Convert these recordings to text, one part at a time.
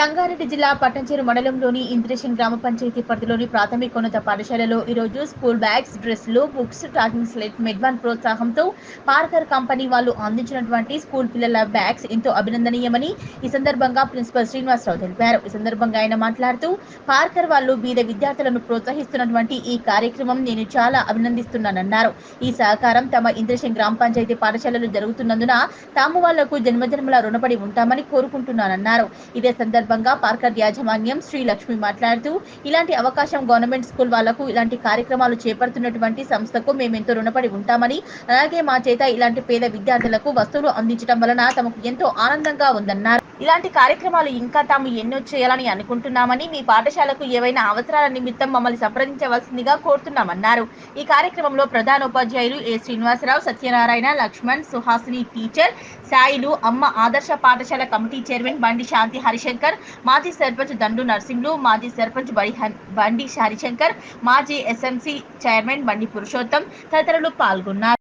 సంగారెడ్డి జిల్లా పట్టంచేరు మండలంలోని ఇంద్రేషన్ గ్రామ పంచాయతీ పరిధిలోని ప్రాథమికోన్నత పాఠశాలలో ఈరోజు స్కూల్ బ్యాగ్స్ డ్రెస్లు బుక్స్ టాకింగ్ స్లేట్ మెడ్వాన్ ప్రోత్సాహంతో పార్కర్ కంపెనీ వాళ్ళు అందించినటువంటి స్కూల్ పిల్లల బ్యాగ్స్ ఎంతో అభినందనీయమని ఈ సందర్భంగా ప్రిన్సిపల్ శ్రీనివాసరావు తెలిపారు. ఈ సందర్భంగా ఆయన మాట్లాడుతూ పార్కర్ వాళ్ళు బీద విద్యార్థులను ప్రోత్సహిస్తున్నటువంటి ఈ కార్యక్రమం నేను చాలా అభినందిస్తున్నానన్నారు. ఈ సహకారం తమ ఇంద్రేషన్ గ్రామ పంచాయతీ పాఠశాలలో జరుగుతున్నందున తాము వాళ్ళకు జన్మజన్మల రుణపడి ఉంటామని కోరుకుంటున్నానన్నారు. ఇదే సందర్భంగా పార్కర్ యాజమాన్యం శ్రీ లక్ష్మి మాట్లాడుతూ ఇలాంటి అవకాశం గవర్నమెంట్ స్కూల్ వాళ్ళకు ఇలాంటి కార్యక్రమాలు చేపడుతున్నటువంటి సంస్థకు మేమెంతో రుణపడి ఉంటామని అలాగే మా చేత ఇలాంటి పేద విద్యార్థులకు వస్తువులు అందించడం వలన తమకు ఎంతో ఆనందంగా ఉందన్నారు. ఇలాంటి కార్యక్రమాలు ఇంకా తాము ఎన్నో చేయాలని అనుకుంటున్నామని మీ పాఠశాలకు ఏవైనా అవసరాల నిమిత్తం మమ్మల్ని సంప్రదించవలసిందిగా కోరుతున్నామన్నారు. ఈ కార్యక్రమంలో ప్రధానోపాధ్యాయులు ఏ శ్రీనివాసరావు సత్యనారాయణ లక్ష్మణ్ సుహాసిని టీచర్ సాయిలు అమ్మ ఆదర్శ పాఠశాల కమిటీ చైర్మన్ బండి శాంతి హరిశంకర్ మాజీ సర్పంచ్ దండు నర్సింగ్లు మాజీ సర్పంచ్ బడి బండి హరిశంకర్ మాజీ ఎస్ఎంసీ చైర్మన్ బండి పురుషోత్తం తదితరులు పాల్గొన్నారు.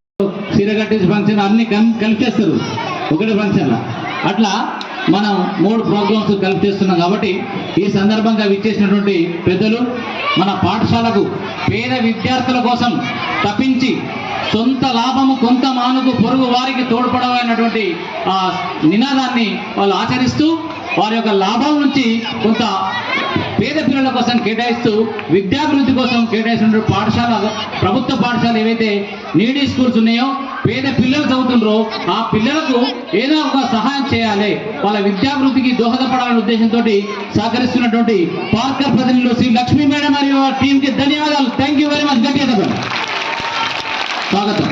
కట్టేసి ఫంక్షన్ అన్ని కలిపేస్తారు. ఒకటే ఫంక్షన్. అట్లా మనం మూడు ప్రోగ్రామ్స్ కలిపి చేస్తున్నాం కాబట్టి ఈ సందర్భంగా విచ్చేసినటువంటి పెద్దలు మన పాఠశాలకు పేద విద్యార్థుల కోసం తప్పించి సొంత లాభము కొంత మానుకు పొరుగు వారికి తోడ్పడమైనటువంటి ఆ నినాదాన్ని వాళ్ళు ఆచరిస్తూ వారి యొక్క లాభం నుంచి కొంత కోసం కేటాయిస్తూ విద్యాభివృద్ధి కోసం కేటాయిస్తున్న పాఠశాల ప్రభుత్వ పాఠశాల ఏవైతే నీడీ స్కూల్స్ ఉన్నాయో పేద పిల్లలు చదువుతుండ్రో ఆ పిల్లలకు ఏదో ఒక సహాయం చేయాలి. వాళ్ళ విద్యాభివృద్ధికి దోహదపడాలనే ఉద్దేశంతో సహకరిస్తున్నటువంటి పార్కర్ ప్రతినిధులు శ్రీ లక్ష్మీ మేడం మరియు టీంకి ధన్యవాదాలు. థ్యాంక్ యూ వెరీ మచ్ గట్టిగా స్వాగతం.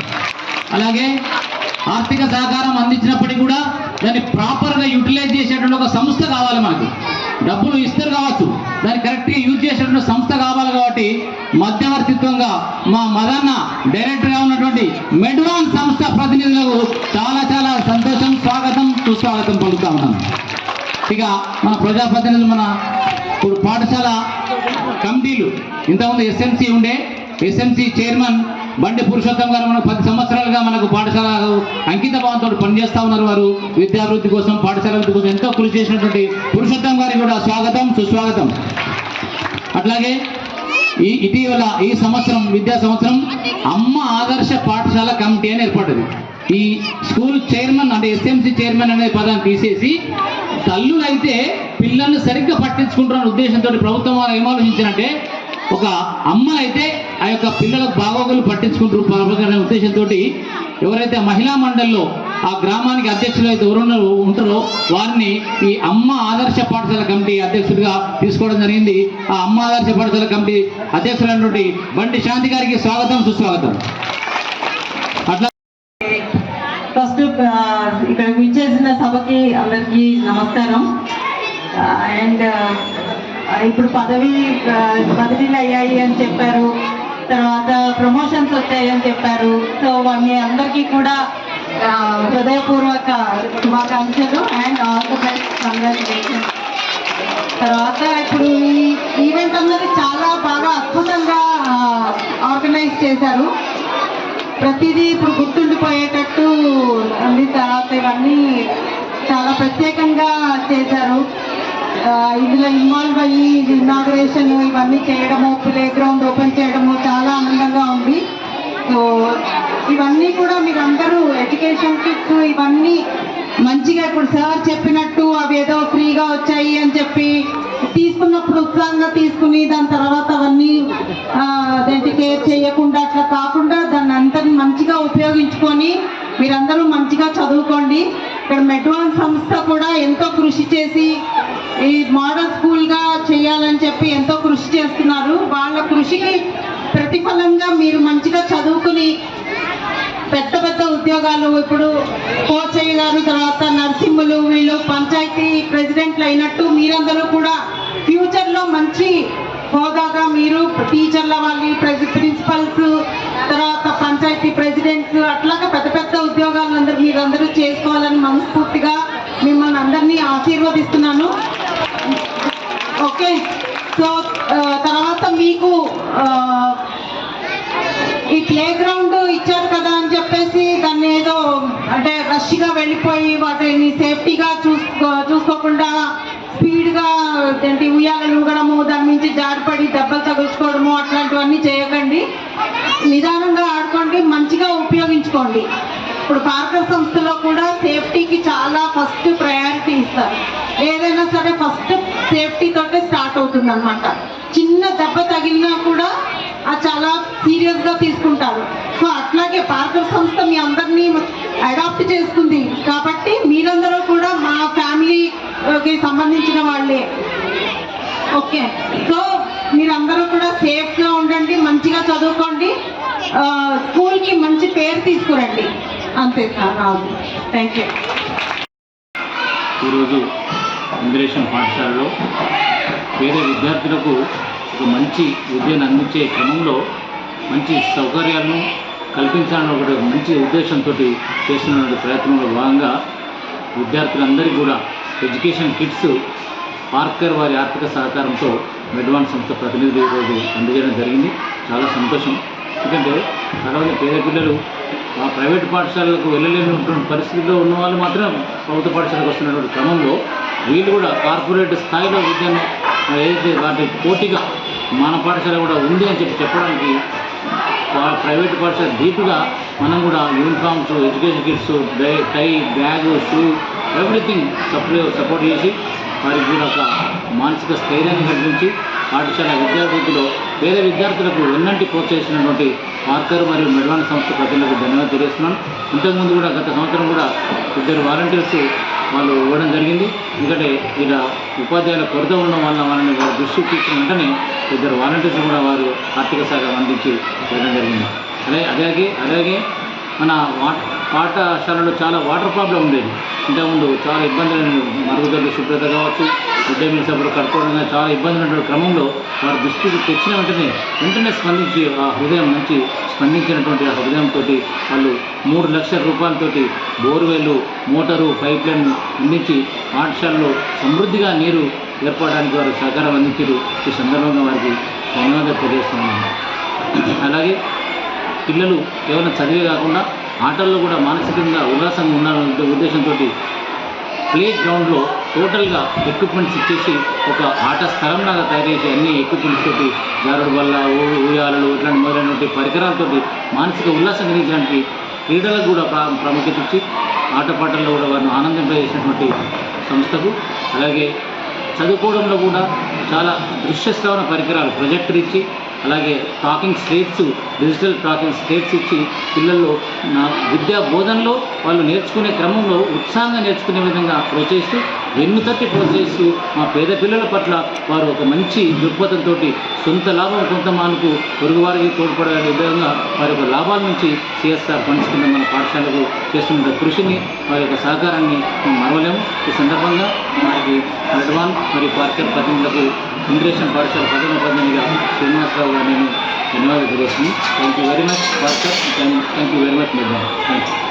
అలాగే ఆర్థిక సహకారం అందించినప్పటికీ కూడా దాన్ని ప్రాపర్గా యూటిలైజ్ చేసేటువంటి ఒక సంస్థ కావాలి మనకి డబ్బులు ఇస్తారు కావచ్చు. దాన్ని కరెక్ట్గా యూజ్ చేసేటువంటి సంస్థ కావాలి కాబట్టి మధ్యవర్తిత్వంగా మా మదన్న డైరెక్టర్గా ఉన్నటువంటి మెడ్వాన్ సంస్థ ప్రతినిధులకు చాలా చాలా సంతోషం స్వాగతం సుస్వాగతం పలుకుతా ఉన్నాను. ఇక మన ప్రజాప్రతినిధులు మన ఇప్పుడు పాఠశాల కమిటీలు. ఇంతకుముందు ఎస్ఎంసి ఉండే ఎస్ఎంసి చైర్మన్ బండి పురుషోత్తం గారు మనకు పది సంవత్సరాలుగా మనకు పాఠశాల అంకిత భావంతో పనిచేస్తా ఉన్నారు వారు. విద్యాభివృద్ధి కోసం పాఠశాల అభివృద్ధి కోసం ఎంతో కృషి చేసినటువంటి పురుషోత్తం గారికి కూడా స్వాగతం సుస్వాగతం. అట్లాగే ఈ ఇటీవల ఈ సంవత్సరం విద్యా సంవత్సరం అమ్మ ఆదర్శ పాఠశాల కమిటీ అని ఏర్పడ్డది. ఈ స్కూల్ చైర్మన్ అంటే ఎస్ఎంసి చైర్మన్ అనే పదాన్ని తీసేసి తల్లులైతే పిల్లల్ని సరిగ్గా పట్టించుకుంటున్న ఉద్దేశంతో ప్రభుత్వం వారు ఏం ఒక అమ్మనైతే ఆ యొక్క పిల్లలకు బాగోగులు పట్టించుకుంటారు. ప్రభుత్వం ఉద్దేశంతో ఎవరైతే మహిళా మండలిలో ఆ గ్రామానికి అధ్యక్షులు అయితే ఎవరున్నారో ఉంటారో వారిని ఈ అమ్మ ఆదర్శ పాఠశాల కమిటీ అధ్యక్షుడిగా తీసుకోవడం జరిగింది. ఆ అమ్మ ఆదర్శ పాఠశాల కమిటీ అధ్యక్షులైనటువంటి బండి శాంతి గారికి స్వాగతం సుస్వాగతం. అట్లా ఫస్ట్ ఇక్కడ విచ్చేసిన సభకి అందరికీ నమస్కారం. అండ్ ఇప్పుడు పదవి పదవిలు బదిలీలు అయ్యాయి అని చెప్పారు. తర్వాత ప్రమోషన్స్ వచ్చాయని చెప్పారు. సో మీ అందరికీ కూడా హృదయపూర్వక శుభాకాంక్షలు and all the best congratulation తర్వాత ఇప్పుడు ఈ ఈవెంట్ అన్నది చాలా బాగా అద్భుతంగా ఆర్గనైజ్ చేశారు. ప్రతిదీ ఇప్పుడు గుర్తుండిపోయేటట్టు ఉంది. తర్వాత ఇవన్నీ చాలా ప్రత్యేకంగా చేశారు. ఇందులో ఇన్వాల్వ్ అయ్యి ఇది ఇవన్నీ చేయడము ప్లే గ్రౌండ్ ఓపెన్ చేయడము చాలా ఆనందంగా ఉంది. సో ఇవన్నీ కూడా మీరు అందరూ ఎడ్యుకేషన్ కిట్స్ ఇవన్నీ మంచిగా ఇప్పుడు సార్ చెప్పినట్టు అవి ఏదో ఫ్రీగా వచ్చాయి అని చెప్పి తీసుకున్నప్పుడు ఉత్సాహంగా తీసుకుని దాని తర్వాత అవన్నీ ఆ, అదేంటి కేర్ చేయకుండా అట్లా కాకుండా దాన్ని అంతని మంచిగా ఉపయోగించుకొని మీరందరూ మంచిగా చదువుకోండి. ఇక్కడ మెడ్వాన్ సంస్థ కూడా అని చెప్పి ఎంతో కృషి చేస్తున్నారు. వాళ్ళ కృషికి ప్రతిఫలంగా మీరు మంచిగా చదువుకుని పెద్ద పెద్ద ఉద్యోగాలు ఇప్పుడు కోచయ్య గారు తర్వాత నర్సింహులు వీళ్ళు పంచాయతీ ప్రెసిడెంట్లు అయినట్టు మీరందరూ కూడా ఫ్యూచర్లో మంచి హోదాగా మీరు టీచర్ల వాళ్ళు ప్రిన్సిపల్స్ తర్వాత పంచాయతీ ప్రెసిడెంట్స్ అట్లాగా పెద్ద పెద్ద ఉద్యోగాలు అందరూ మీరందరూ చేసుకోవాలని మనస్ఫూర్తిగా మిమ్మల్ని అందరినీ ఆశీర్వదిస్తున్నాను. ఈ ప్లే గ్రౌండ్ ఇచ్చారు కదా అని చెప్పేసి దాన్ని ఏదో అంటే రష్గా వెళ్ళిపోయి వాటిని సేఫ్టీగా చూసుకో చూసుకోకుండా స్పీడ్గా ఏంటి ఉయ్యాలలు ఊగడము దాని నుంచి జారిపడి దెబ్బలు తగులుచుకోవడము అట్లాంటివన్నీ చేయకండి. నిదానంగా ఆడుకోండి మంచిగా ఉపయోగించుకోండి. ఇప్పుడు పార్క సంస్థలో కూడా సేఫ్టీకి చాలా ఫస్ట్ ప్రయారిటీ ఇస్తారు. ఏదైనా సరే ఫస్ట్ సేఫ్టీ తోటే స్టార్ట్ అవుతుంది అనమాట చిన్న దెబ్బ తగిలినా కూడా అది చాలా సీరియస్గా తీసుకుంటారు. సో అట్లాగే పార్కర్ సంస్థ మీ అందరినీ అడాప్ట్ చేసుకుంది. కాబట్టి మీరందరూ కూడా మా ఫ్యామిలీకి సంబంధించిన వాళ్ళే. ఓకే. సో మీరందరూ కూడా సేఫ్గా ఉండండి మంచిగా చదువుకోండి. స్కూల్కి మంచి పేరు తీసుకురండి. అంతే సార్ రాదు. Thank you. ఈరోజు ఇంద్రేషన్ పాఠశాలలో పేద విద్యార్థులకు ఒక మంచి విద్యను అందించే క్రమంలో మంచి సౌకర్యాలను కల్పించాలని ఒకటి మంచి ఉద్దేశంతో చేస్తున్నటువంటి ప్రయత్నంలో భాగంగా విద్యార్థులందరికీ కూడా ఎడ్యుకేషన్ కిట్స్ పార్కర్ వారి ఆర్థిక సహకారంతో మెడ్వాన్ సంస్థ ప్రతినిధులు ఈరోజు అందజేయడం జరిగింది. చాలా సంతోషం. ఎందుకంటే చాలామంది పేద పిల్లలు ఆ ప్రైవేట్ పాఠశాలలకు వెళ్ళలేనటువంటి పరిస్థితిలో ఉన్న వాళ్ళు మాత్రం ప్రభుత్వ పాఠశాలకు వస్తున్నటువంటి క్రమంలో వీళ్ళు కూడా కార్పొరేట్ స్థాయిలో విద్యను ఏదైతే వాటి పోటీగా మన పాఠశాల కూడా ఉంది అని చెప్పి చెప్పడానికి ప్రైవేట్ పాఠశాల దీటుగా మనం కూడా uniforms education kits die tie bag shoe everything supply support చేసి వారికి కూడా ఒక మానసిక స్థైర్యాన్ని కల్పించి పాఠశాల విద్యార్థులతో పేద విద్యార్థులకు ఎన్నంటి ప్రోత్సహించినటువంటి ఆర్కర్ మరియు మెడ్వాన్ సంస్థ ప్రజలకు ధన్యవాదాలు తెలియజేస్తున్నాను. ఇంతకుముందు కూడా గత సంవత్సరం కూడా ఇద్దరు వాలంటీర్స్ వాళ్ళు ఇవ్వడం జరిగింది. ఎందుకంటే ఇలా ఉపాధ్యాయుల కొరత ఉండడం వల్ల వాళ్ళని వారి దృష్టికి తీసిన వెంటనే ఇద్దరు వాలంటీర్స్ కూడా వారు ఆర్థిక సహాయం అందించి చేయడం జరిగింది. అలాగే అలాగే అలాగే మన వా పాఠశాలలో చాలా వాటర్ ప్రాబ్లం ఉండేది. ఇంతకుముందు చాలా ఇబ్బందులు మరుగుదొడ్లు శుభ్రత కావచ్చు మిడ్ డే మీల్స్ కట్టుకోవడం చాలా ఇబ్బంది ఉన్న క్రమంలో వారి దృష్టికి తెచ్చిన వెంటనే వెంటనే స్పందించి ఆ హృదయం నుంచి స్పందించినటువంటి ఆ హృదయంతో వాళ్ళు మూడు లక్షల రూపాయలతోటి బోర్వెల్ మోటారు పైప్ లైన్ అందించి పాఠశాలలో సమృద్ధిగా నీరు ఏర్పడడానికి వారు సహకారం అందించారు. ఈ సందర్భంగా వారికి ధన్యవాదాలు తెలియజేస్తున్నాను. అలాగే పిల్లలు కేవలం చదివే కాకుండా ఆటల్లో కూడా మానసికంగా ఉల్లాసంగా ఉండాలనే ఉద్దేశంతో ప్లే గ్రౌండ్లో టోటల్గా ఎక్విప్మెంట్స్ ఇచ్చేసి ఒక ఆట స్థలం లాగా తయారు చేసి అన్ని ఎక్విప్మెంట్స్ తోటి జారుడు వల్ల ఊయాలలు ఇట్లాంటి మొదలైనటువంటి పరికరాలతోటి మానసిక ఉల్లాసం కలిగించడానికి క్రీడలకు కూడా ప్రా ప్రాముఖ్యత ఇచ్చి ఆటపాటల్లో కూడా వారిని ఆనందింపజేసినటువంటి సంస్థకు అలాగే చదువుకోవడంలో కూడా చాలా దృశ్య శ్రవణ పరికరాలు ప్రొజెక్టర్ ఇచ్చి అలాగే talking slates digital talking slates ఇచ్చి పిల్లల్లో నా విద్యా బోధనలో వాళ్ళు నేర్చుకునే క్రమంలో ఉత్సాహంగా నేర్చుకునే విధంగా ప్రోత్సహిస్తూ వెన్ను తట్టి ప్రోత్సహిస్తూ మా పేద పిల్లల పట్ల వారు ఒక మంచి దృక్పథంతో సొంత లాభం కొంత మానుకు పొరుగువారికి తోడ్పడే విధంగా వారి యొక్క లాభాల నుంచి సిఎస్ఆర్ ఫండ్స్ కింద మన పాఠశాలకు చేస్తున్న కృషిని వారి యొక్క సహకారాన్ని మేము మరవలేము. ఈ సందర్భంగా వారికి అడ్వాన్ మరియు పార్కర్ ప్రతినిధులకు ఇంగ్రేషన్ పాఠశాల ప్రధాన ప్రధానిగా శ్రీనివాసరావు గారిని ధన్యవాదాలు తెలుస్తుంది thank you very much Parker thank you very much madam thank you